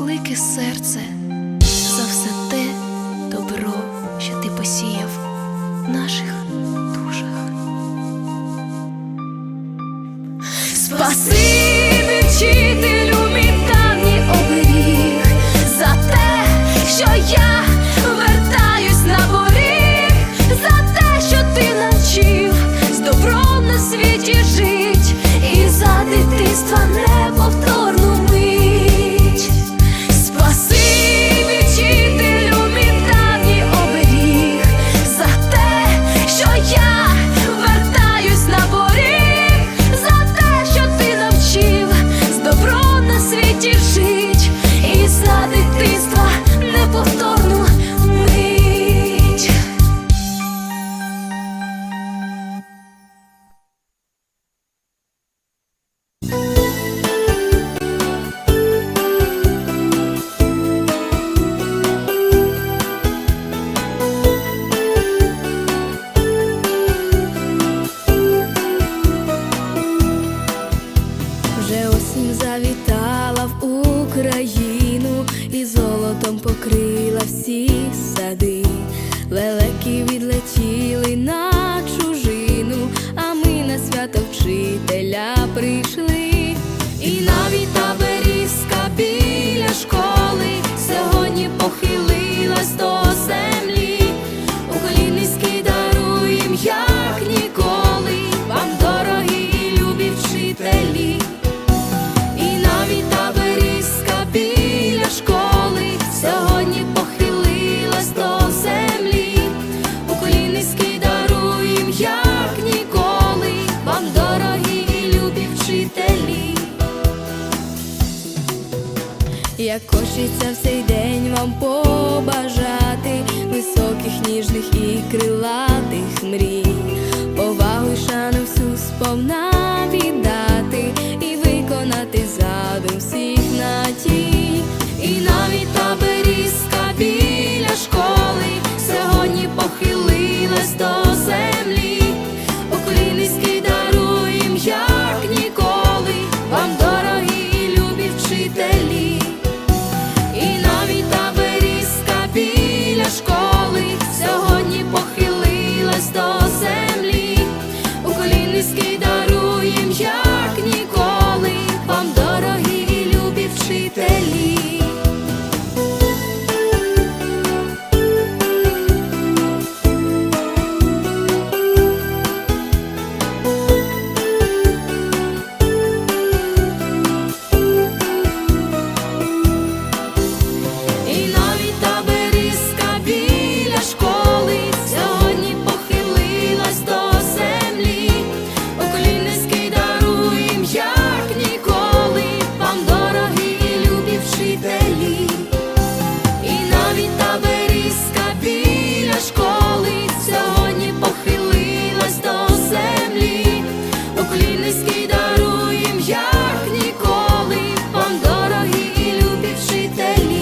велике серце за все те добро, що ти посіяв в наших душах. Спасибі, вчителю, мій давній оберіг, за те, що я вертаюсь на поріг, за те, що ти навчив з добром на світі жити. як хочеться в цей день вам побажати високих, ніжних і крилатих мрій. Жителі